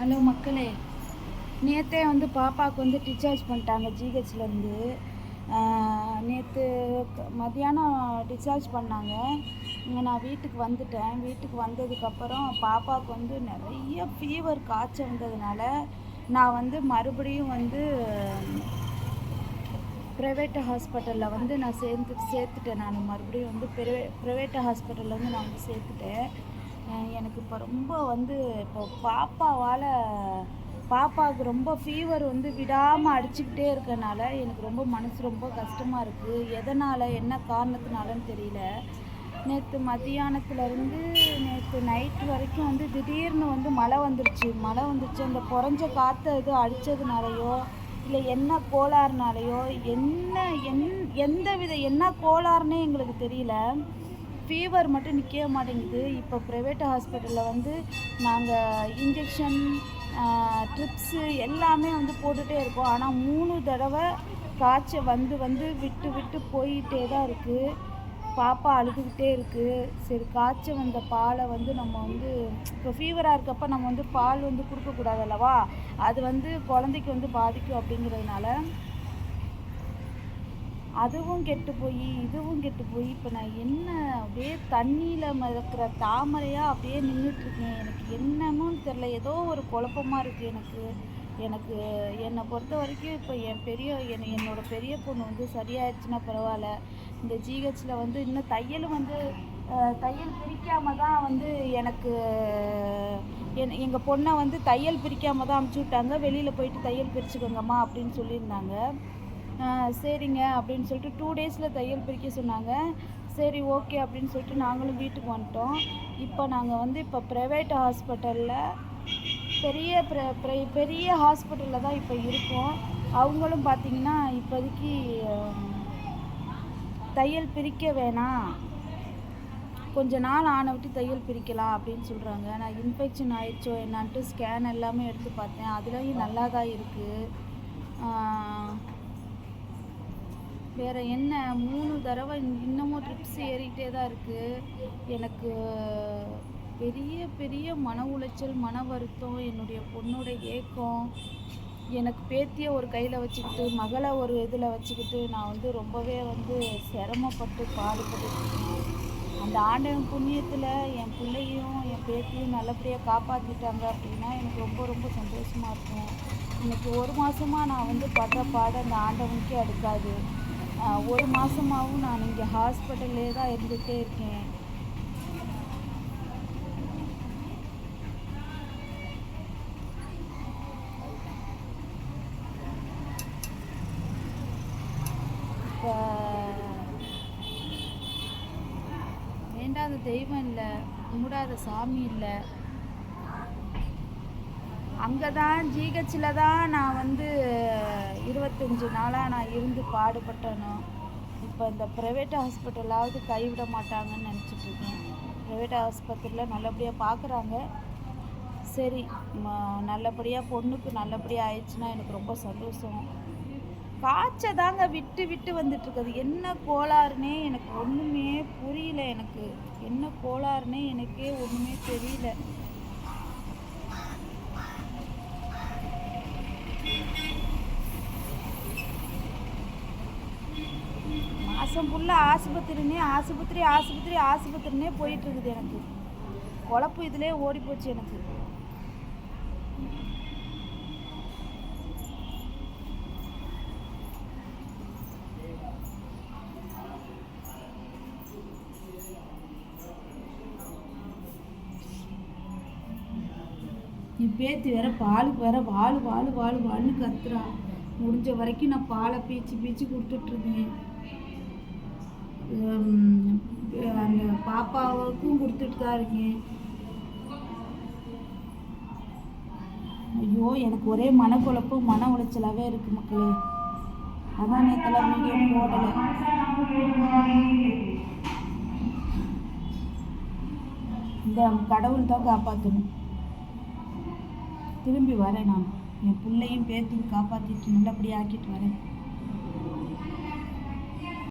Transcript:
Hello மக்களே நேற்றே வந்து பாப்பாவுக்கு வந்து டிஸ்சார்ஜ் பண்ணிட்டாங்க ஜிஹெச்லேருந்து நேற்று மதியானம் டிஸ்சார்ஜ் பண்ணாங்க. இங்கே நான் வீட்டுக்கு வந்துட்டேன். வீட்டுக்கு வந்ததுக்கப்புறம் பாப்பாவுக்கு வந்து நிறைய ஃபீவர் காய்ச்சல் வந்ததுனால நான் வந்து மறுபடியும் வந்து ப்ரைவேட் ஹாஸ்பிட்டலில் வந்து நான் சேர்ந்து சேர்த்துட்டேன். நான் மறுபடியும் வந்து ப்ரைவே ப்ரைவேட் ஹாஸ்பிட்டலில் வந்து நான் வந்து சேர்த்துட்டேன். எனக்கு இப்போ ரொம்ப வந்து இப்போ பாப்பாவால் பாப்பாவுக்கு ரொம்ப ஃபீவர் வந்து விடாமல் அடிச்சுக்கிட்டே இருக்கனால எனக்கு ரொம்ப மனசு ரொம்ப கஷ்டமாக இருக்குது எதனால் என்ன காரணத்தினாலன்னு தெரியல. நேற்று மதியானத்துலேருந்து நேற்று நைட் வரைக்கும் வந்து திடீர்னு வந்து மழை வந்துருச்சு. மழை வந்துருச்சு. அந்த குறைஞ்ச காற்று எதுவும் அடித்ததுனாலையோ இல்லை என்ன கோளாறுனாலையோ என்ன என் எந்த வித என்ன கோளாறுனே எங்களுக்கு தெரியல. ஃபீவர் மட்டும் நிற்கவே மாட்டேங்குது. இப்போ ப்ரைவேட் ஹாஸ்பிட்டலில் வந்து நாங்கள் இன்ஜெக்ஷன் ட்ரிப்ஸு எல்லாமே வந்து போட்டுகிட்டே இருக்கோம். ஆனால் மூணு தடவை காய்ச்சல் வந்து வந்து விட்டு விட்டு போயிட்டே தான் இருக்குது பாப்பா அழுதுகிட்டே இருக்குது சரி காய்ச்சல் வந்த பாலை வந்து நம்ம வந்து இப்போ ஃபீவராக இருக்கப்ப நம்ம வந்து பால் வந்து கொடுக்கக்கூடாது அல்லவா? அது வந்து குழந்தைக்கு வந்து பாதிக்கும் அப்படிங்கிறதுனால அதுவும் கெட்டு போய் இதுவும் கெட்டு போய் இப்போ நான் என்ன அப்படியே தண்ணியில் மிதக்கிற தாமரையாக அப்படியே நின்றுட்டுருக்கேன் எனக்கு என்னன்னு தெரில ஏதோ ஒரு குழப்பமா இருக்குது எனக்கு. எனக்கு என்னை பொறுத்த வரைக்கும் இப்போ என் பெரிய என் என்னோடய பெரிய பொண்ணு வந்து சரியாயிடுச்சுன்னா பரவாயில்ல. இந்த ஜிஹெச்சில் வந்து இன்னும் தையல் வந்து தையல் பிரிக்காமல் தான் வந்து எனக்கு என் எங்கள் பொண்ணை வந்து தையல் பிரிக்காமல் தான் அமுச்சு விட்டாங்க. வெளியில் போயிட்டு தையல் பிரிச்சுக்கோங்கம்மா அப்படின்னு சொல்லியிருந்தாங்க. சரிங்க அப்படின்னு சொல்லிட்டு டூ டேஸில் தையல் பிரிக்க சொன்னாங்க. சரி ஓகே அப்படின்னு சொல்லிட்டு நாங்களும் வீட்டுக்கு வந்துட்டோம். இப்போ நாங்கள் வந்து இப்போ ப்ரைவேட் ஹாஸ்பிட்டலில் பெரிய ப்ர ப்ரை- பெரிய ஹாஸ்பிட்டலில் தான் இப்போ இருக்கோம். அவங்களும் பார்த்தீங்கன்னா இப்போதைக்கு தையல் பிரிக்க வேணாம். கொஞ்ச நாள் ஆன விட்டு தையல் பிரிக்கலாம் அப்படின்னு சொல்கிறாங்க நான் இன்ஃபெக்ஷன் ஆயிடுச்சோ என்னான்ட்டு ஸ்கேன் எல்லாமே எடுத்து பார்த்தேன். அதுலேயும் நல்லா தான் இருக்குது வேறு என்ன மூணு தடவை இன்னமும் ட்ரிப்ஸ் ஏறிக்கிட்டே தான் இருக்குது எனக்கு பெரிய பெரிய மன உளைச்சல் மன வருத்தம் என்னுடைய பொண்ணோட ஏக்கம். எனக்கு பேத்தியை ஒரு கையில் வச்சுக்கிட்டு மகளை ஒரு இதில் வச்சுக்கிட்டு நான் வந்து ரொம்பவே வந்து சிரமப்பட்டு பாடுபட்டுருக்கேன் அந்த ஆண்டவன் புண்ணியத்தில் என் பிள்ளையும் என் பேத்தியும் நல்லபடியாக காப்பாற்றிட்டாங்க அப்படின்னா எனக்கு ரொம்ப ரொம்ப சந்தோஷமாக இருக்கும். எனக்கு ஒரு மாதமாக நான் வந்து படுற பாட அந்த ஆண்டவனுக்கே அடுக்காது. ஒரு மாதமாகவும் நான் இங்கே ஹாஸ்பிட்டல்லே தான் இருந்துகிட்டே இருக்கேன். இப்போ வேண்டாத தெய்வம் இல்லை கும்பிடாத சாமி இல்லை. அங்கே தான் ஜிஹெச்சில் தான் நான் வந்து இருபத்தஞ்சி நாளாக நான் இருந்து பாடுபட்டனோ. இப்போ இந்த ப்ரைவேட் ஹாஸ்பிட்டலாவது கைவிட மாட்டாங்கன்னு நினச்சிட்ருக்கேன் ப்ரைவேட் ஆஸ்பத்திரியில் நல்லபடியாக பார்க்குறாங்க சரி நல்லபடியாக பொண்ணுக்கு நல்லபடியாக ஆயிடுச்சுன்னா எனக்கு ரொம்ப சந்தோஷம். காய்ச்சல் தாங்க விட்டு விட்டு வந்துட்டுருக்குது என்ன கோளாறுனே எனக்கு ஒன்றுமே புரியல எனக்கு. என்ன கோளாறுனே எனக்கே ஒன்றுமே தெரியல. மாதம் ஃபுல்லாக ஆஸ்பத்திரினே ஆஸ்பத்திரி ஆஸ்பத்திரி ஆஸ்பத்திரினே போயிட்டு இருக்குது எனக்கு. குழப்பு இதிலே ஓடி போச்சு எனக்கு. என் பேத்தி வேற பாலுக்கு வேற வாழு வாழு வாழு வாழுன்னு கத்துறா. முடிஞ்ச வரைக்கும் நான் பாலை பீச்சு பீச்சு கொடுத்துட்ருந்தேன் அந்த பாப்பாவுக்கும் கொடுத்துட்டு தான் இருக்கேன். ஐயோ எனக்கு ஒரே மனக்குழப்பம் மன உளைச்சலாகவே இருக்குது மக்களே. அதான் நேற்றுலாம் வீடியோ போடலை. இந்த கடவுள் தான் காப்பாற்றணும் திரும்பி வரேன் நான். என் பிள்ளையும் பேத்தையும் காப்பாற்றிட்டு நல்லபடியாக ஆக்கிட்டு வரேன்.